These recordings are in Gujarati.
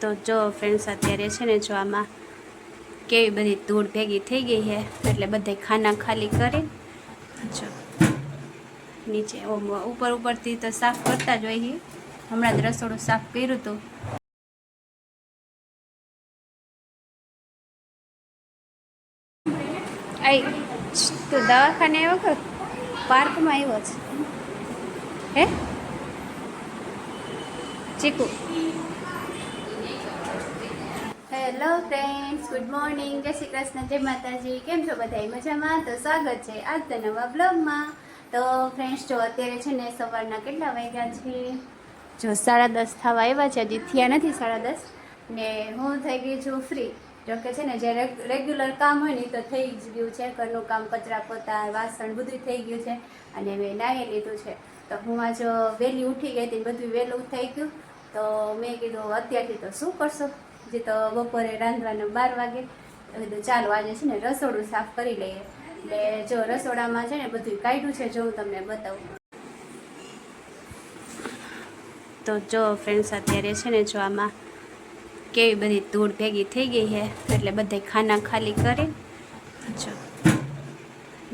તો જો ફ્રેન્ડ્સ અત્યારે છે ને જો આમાં કેવી બધી ધૂળ ભેગી થઈ ગઈ છે, એટલે બધે ખાના ખાલી કરી જો નીચે ઉપર ઉપરથી તો સાફ કરતા જ છે. હમણાં જ રસોડું સાફ કર્યું હતું. તું દવાખાને આવ્યો કે પાર્કમાં આવ્યો છે? હે? ચીકુ હેલો ફ્રેન્ડ્સ ગુડ મોર્નિંગ જય શ્રી કૃષ્ણ. જય માતાજી. કેમ છો બધા? મજામાં? તો સ્વાગત છે આજના નવા બ્લોગમાં તો ફ્રેન્ડ્સ જો અત્યારે છે ને સવારના કેટલા વાગ્યા છે? જો સાડા દસ થવા આવ્યા છે. હજી થયા નથી સાડા દસ. ને હું થઈ ગઈ છું ફ્રી જો કે છે ને જે રેગ્યુલર કામ હોય ને તો થઈ જ ગયું છે. ઘરનું કામ, કચરા પોતા, વાસણ બધું થઈ ગયું છે. અને મેં નાહી લીધું છે. તો હું આજ વહેલી ઉઠી ગઈ હતી બધું વહેલું થઈ ગયું. તો મેં કીધું અત્યારથી તો શું કરશો? જે તો બપોરે રાંધવાનું બાર વાગે. કીધું ચાલો, આજે છે ને રસોડું સાફ કરી લઈએ. એટલે જો રસોડામાં છે ને બધું કાઢ્યું છે, જો હું તમને બતાવું. તો જો ફ્રેન્ડ્સ અત્યારે છે ને જો આમાં કેવી બધી ધૂળ ભેગી થઈ ગઈ છે, એટલે બધે ખાના ખાલી કરી જો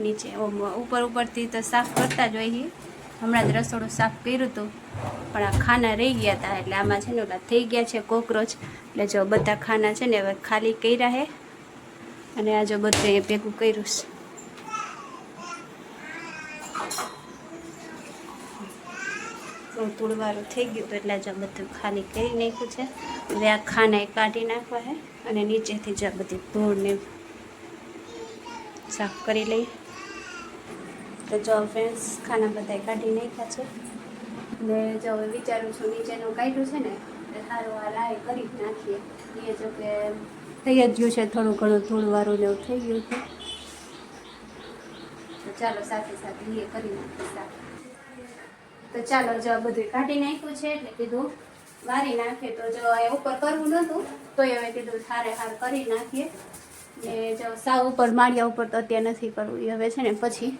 નીચે ઉપર ઉપરથી તો સાફ કરતા જ છે. હમણાં જ રસોડું સાફ કર્યું હતું, પણ આ ખાના રહી ગયા હતા એટલે આમાં છે ને ઓલા થઈ ગયા છે કોકરોચ. એટલે જો બધા ખાના છે ને હવે ખાલી કર્યા છે અને આ જો બધું એ ભેગું કર્યું છે. થોડું થઈ ગયું એટલે જો બધું ખાલી કરી નાખ્યું છે. હવે આ ખાના એ કાઢી નાખવા છે અને નીચેથી જ આ બધી ધૂળને સાફ કરી લઈએ. તો જો ફ્રેન્ડ્સ ખાના બધા કાઢી નાખ્યા છે. ને જો હવે વિચારું છું નીચેનું કાઢ્યું છે ને એ સારું આ રાય કરી નાખીએ. એ જો કે થઈ જ ગયું છે થોડું ઘણું ધૂળવાળું ને એવું થઈ ગયું છે. તો ચાલો સાથે સાથે એ કરી નાખીએ સાથે. તો ચાલો જો આ બધું કાઢી નાખ્યું છે એટલે કીધું વારી નાખીએ. તો જો એ ઉપર કરવું નહોતું તો હવે કીધું સારે હાર કરી નાખીએ. ને જો સાવ ઉપર, માળિયા ઉપર તો અત્યારે નથી કરવું, એ હવે છે ને પછી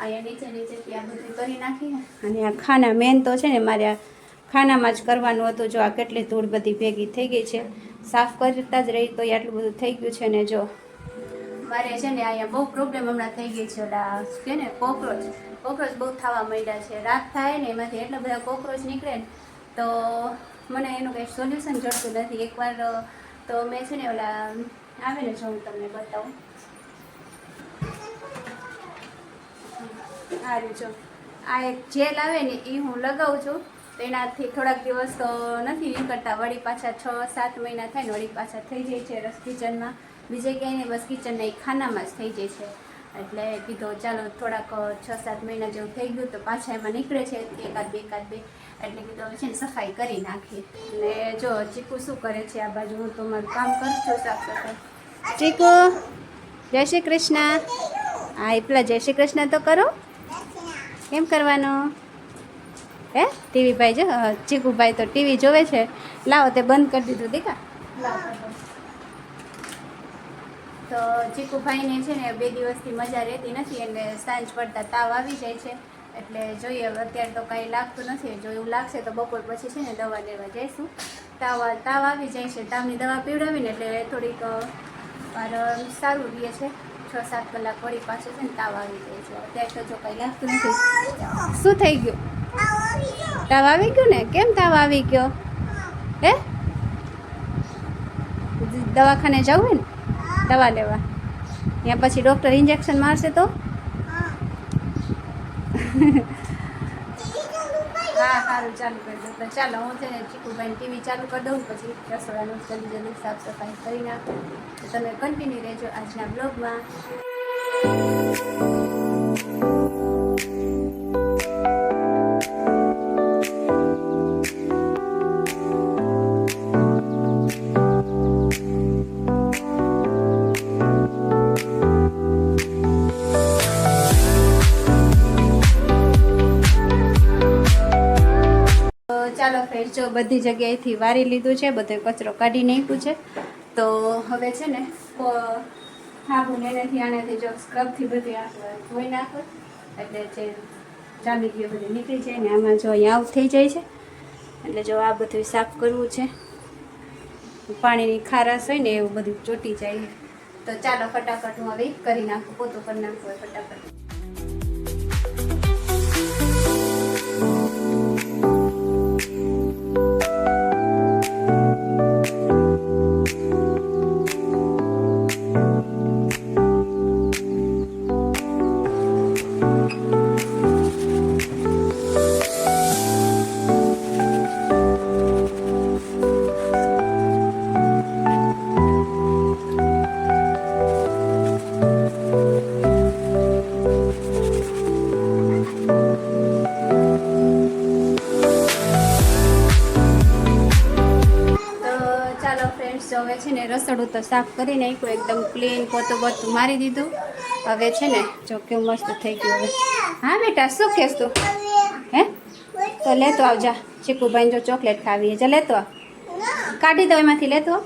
અહીંયા નીચે નીચેથી આ બધું કરી નાખીએ અને આ ખાના મેન તો છે ને મારે આ ખાનામાં જ કરવાનું હતું જો આ કેટલી ધૂળ બધી ભેગી થઈ ગઈ છે. સાફ કરતા જ રહી તો આટલું બધું થઈ ગયું છે ને જો. મારે છે ને અહીંયા બહુ પ્રોબ્લેમ હમણાં થઈ ગઈ છે ઓલા કે ને કોકરોચ. કોકરોચ બહુ થવા માંડ્યા છે. રાત થાય ને એમાંથી એટલા બધા કોકરોચ નીકળે ને તો મને એનું કંઈ સોલ્યુશન જડતું નથી. એકવાર તો મેં છે ને ઓલા આવે ને જો હું તમને બતાવું. આ છો આ એક જેલ આવે ને એ હું લગાવું છું. તો એનાથી થોડાક દિવસ તો નથી નીકળતા. વળી પાછા છ, સાત મહિના થાય ને વળી પાછા થઈ જાય છે રસ કિચનમાં. બીજે ક્યાંય નહીં, બસ કિચનના એ ખાનામાં જ થઈ જાય છે. એટલે કીધો, ચાલો, થોડાક છ, સાત મહિના જેવું થઈ ગયું તો પાછા એમાં નીકળે છે. એકાદ બે એકાદ બે. એટલે કીધું છે ને સફાઈ કરી નાખી ને જો, ચીકુ શું કરે છે આ બાજુ? હું તો મારું કામ કરું છું સાફ સફાઈ. ચીકુ, જય શ્રી કૃષ્ણ. હા એ પેલા જય શ્રી કૃષ્ણ તો કરો. કેમ કરવાનું? હે? ટીવી ભાઈ જો ચીકુભાઈ તો ટીવી જોવે છે. લાવો, તે બંધ કરી દીધું, દીકા. તો ચીકુભાઈને છે ને, બે દિવસથી મજા રહેતી નથી, એટલે સાંજ પડતા તાવ આવી જાય છે. એટલે જોઈએ અત્યારે તો કાંઈ લાગતું નથી, જો એવું લાગશે તો બપોર પછી છે ને દવા લેવા જઈશું. તાવ તાવ આવી જાય છે, તાવની દવા પીવડાવીને, એટલે થોડીક સારું રહે છે. છ સાત કલાક વળી પાછું છે ને તાવ આવી જાય છે. અત્યારે તો જો કઈ લાગતું નથી. શું થઈ ગયું? તાવ આવી ગયો ને? કેમ તાવ આવી ગયો? હે? દવાખાને જવું હોય ને? દવા લેવા. ત્યાં પછી ડૉક્ટર ઇન્જેક્શન મારશે તો? હા સારું ચાલુ કરી દઉં ચાલો, હું છે ને ચીકુભાઈ ટીવી ચાલુ કરી દઉં, પછી રસોડાનું જલ્દી જલ્દી સાફ સફાઈ કરી નાખું. તો તમે કન્ટિન્યુ રહેજો આજના બ્લોગમાં જો બધી જગ્યાએથી વારી લીધું છે, બધો કચરો કાઢી નાખ્યું છે. તો હવે છે ને સાબુને એનાથી આનાથી જો સ્ક્રબથી બધી ધોઈ નાખો. એટલે જે ચાલી ગયું બધું નીકળી જાય ને, આમાં જો અહીંયા આવું થઈ જાય છે. એટલે જો આ બધું સાફ કરવું છે. પાણીની ખારાશ હોય ને, એવું બધું ચોટી જાય. તો ચાલો ફટાફટ હું હવે કરી નાખું, પોતું કરી નાખું હોય ફટાફટ. હવે છે ને રસોડું તો સાફ કરી નાખ્યું એકદમ ક્લીન પોતું પોતું મારી દીધું. હવે છે ને જો કેવું મસ્ત થઈ ગયું હવે. હા બેટા શું કહેશ તું? હે? તો લેતો આવજા ચીકુભાઈને જો ચોકલેટ ખાવી છે લેતો આવ. કાઢી દો એમાંથી લેતો આવ.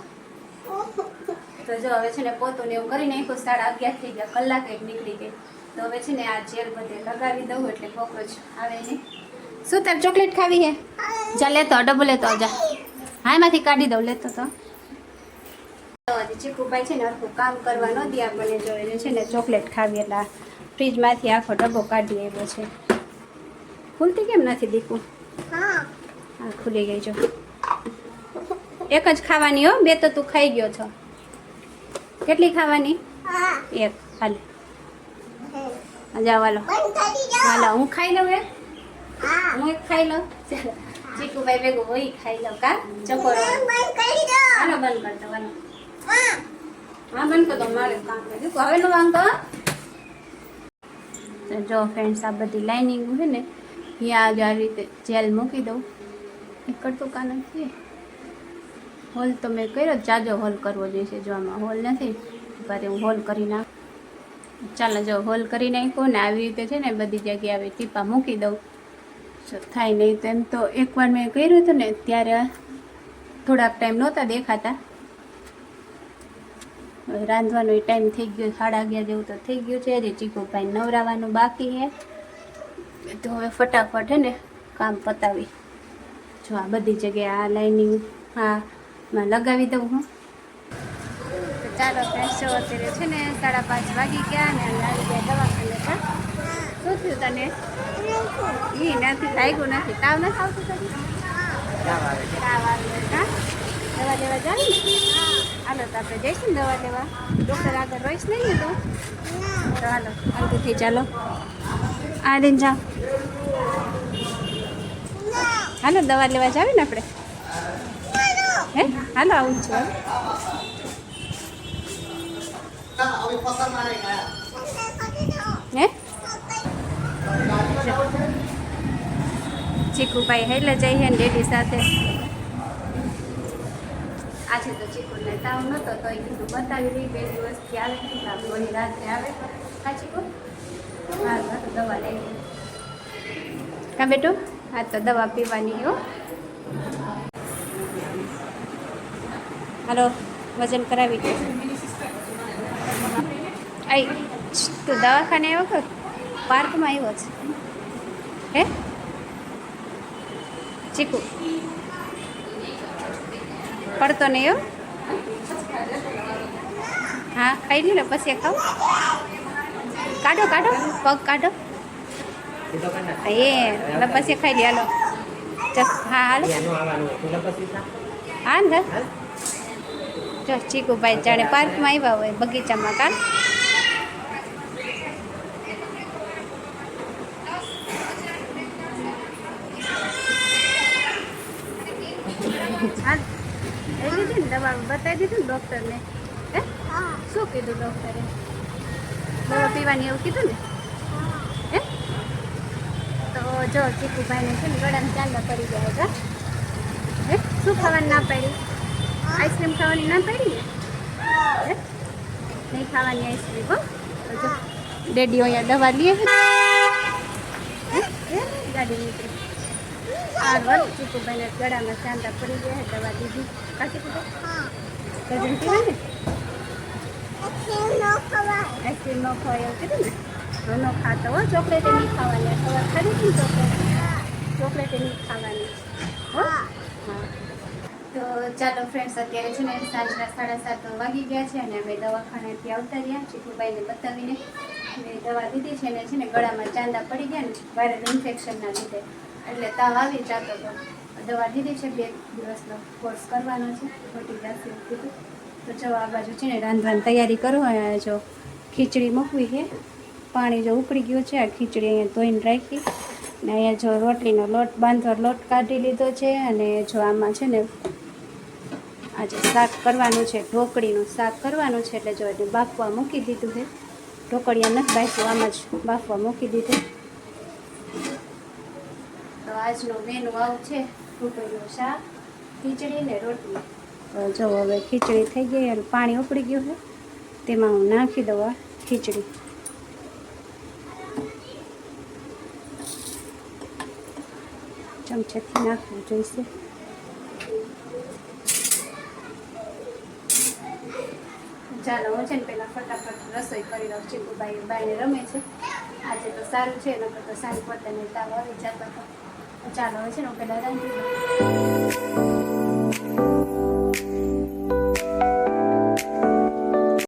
તો જો હવે છે ને પોતું ને એવું કરી નાખ્યું સાડા અગિયાર થઈ ગયા કલાક એક નીકળી ગઈ. તો હવે છે ને આ જેલ બધે લગાવી દઉં એટલે કોકરોચ આવે નહીં. શું તાર ચોકલેટ ખાવી હે જા લેતો આવ, ડબ્બો લેતો આવજા હા એમાંથી કાઢી દઉં લેતો તો. તો હજી ચીકુભાઈ છે ને આખું કામ કરવા ન દે આપણને જો એને છે ને ચોકલેટ ખાવી એટલે ફ્રીજમાંથી આખો ડબ્બો કાઢી આવ્યો છે. ખુલતી કેમ નથી દીકું? હા. ખુલી ગઈ જો. એક જ ખાવાની હો બે તો તું ખાઈ ગયો છો. કેટલી ખાવાની? એક. હાલે. જા વાલો હાલો. હું ખાઈ લઉં એક હું. એક ખાઈ લઉં? ચીકુભાઈ ભેગું હોય ખાઈ લઉં કા? ચકોરો હાલો બંધ કરતો હાલો. હા. હવે જો ફ્રેન્ડ્સ આ બધી લાઇનિંગ છે ને ત્યાં જ આ રીતે જેલ મૂકી દઉં. નીકળતું કા નથી. હોલ તો મેં કર્યો, જાજો હોલ કરવો જોઈશે. જો આમાં હોલ નથી પર હું હોલ કરી નાખ. ચાલો જો હોલ કરી નાખ્યો ને આવી રીતે છે ને, બધી જગ્યાએ આવી ટીપા મૂકી દઉં. થાય નહીં તેમ તો એકવાર મેં કર્યું હતું ને, ત્યારે થોડાક ટાઈમ નહોતા દેખાતા. હવે રાંધવાનો ટાઈમ થઈ ગયો, સાડા અગિયાર જેવું તો થઈ ગયું છે, હજી ચીકુભાઈ નવરાવાનું બાકી છે. તો હવે ફટાફટ હે ને કામ પતાવી. જો આ બધી જગ્યાએ આ લાઇનિંગમાં લગાવી દઉં હું. ચાલો ફ્રેન્ડ્સ જો અત્યારે છે ને સાડા પાંચ વાગી ગયા ને અમે આવી ગયા દવાખાને પણ શું થયું તને? ઈ નથી, લાગ્યું નથી. તાવ નથી આવતું તાવ આવે હા? દવા લેવા જાવ ને? આપણે જઈશું ને દવા લેવા? ડૉક્ટર આગળ રહીશ નહીં તો? ચાલો અંતથી ચાલો. આ લઈને જાઓ. હાલો, દવા લેવા જાવે ને આપણે? હે? હાલો, આવું છું. હે? ચીકુભાઈ હેલે જઈએ ને ડેડી સાથે. આજે તો ચીકુને તાવ નહોતો તો એ કીધું બતાવી દઈ બે દિવસથી આવે છે તાવ રાત્રે આવે હા, ચીકુ? હા તો દવા લઈ કા બેટું? હા, તો દવા પીવાની હો. હાલો, વજન કરાવી દે. આઈ તું દવાખાને આવ્યો કે પાર્કમાં આવ્યો છે? હે? ચીકુ? પડતો નહીં એમ હા, ખાઈ લો પછી ખાવ કાઢો કાઢો, પગ કાઢો. એ એટલે પછી ખાઈ લે હાલો. ચલ, હા, હાલો. હા, ને જો, ચીકુભાઈ જાણે પાર્કમાં આવ્યા હોય, બગીચામાં, કાલ. લીધી ને દવા બતાવી દીધું ને ડૉક્ટરને હે શું કીધું ડૉક્ટરે દવા પીવાની એવું કીધું ને? હે। તો જો ચીકુભાઈને છે ને ગળામાં ચાંદા પડી ગયા હતા. હે? શું ખાવાની ના પાડી? આઈસ્ક્રીમ ખાવાની ના પાડી ને? હે. નહીં ખાવાની આઈસ્ક્રીમ હો. તો જો ડેડીઓ અહીંયા દવા લઈએ છે. હે? ગાડી નીકળી. આ વર્ષ ચીકુભાઈને ગળામાં ચાંદા પડી ગયા દવા દીધી. કાચી કીધું કજન પીવા ને? આઈસ્ક્રીમ ન ખવાય. એવું કીધું ને? ન ખાતો હો ચોકલેટ નહીં ખાવાની. ખબર ખરી ને ચોકલેટ? ચોકલેટ નહીં ખાવાની. હો? તો ચાલો ફ્રેન્ડ્સ અત્યારે છે ને સાંજના સાડા સાત વાગી ગયા છે અને અમે દવાખાનેથી આવતા રહ્યા. ચીકુભાઈને બતાવીને મેં દવા દીધી છે ને છે ને ગળામાં ચાંદા પડી ગયા ને વાયરલ ઇન્ફેક્શનના લીધે. એટલે તાવ આવી જતો હતો દવા દીધી છે બે દિવસનો કોર્સ કરવાનો છે. ખોટી જશે કીધું. તો જો આ બાજુ છે ને રાંધવાની તૈયારી કરો અને જો ખીચડી મૂકવી છે. પાણી જો ઉકળી ગયું છે, આ ખીચડી અહીંયા ધોઈને રાખી ને અહીંયા જો રોટલીનો લોટ બાંધવા લોટ કાઢી લીધો છે અને જો આમાં છે ને આજે શાક કરવાનું છે, ઢોકળીનું શાક કરવાનું છે. એટલે જો એને બાફવા મૂકી દીધું છે. ઢોકળિયા નથી બાફવા આમાં જ બાફવા મૂકી દીધું. આજનો મેનુ આવું છે ઢોકળીનું શાક, ખીચડી ને રોટલી. જો હવે ખીચડી થઈ ગઈ અને પાણી ઉપડી ગયું છે, તેમાં હું નાખી દઉં આ ખીચડી. ચમચાથી નાખવું જોઈશે. ચાલો, હું છે ને પહેલાં ફટાફટ રસોઈ કરી લઉં ચીકુબાઈ બાઈને રમે છે. આજે તો સારું છે, નકર તો સાંજ પોતાને તાવ આવી જતો હતો ચાલો હવે છે ને હું પેલા રાંધી લઉં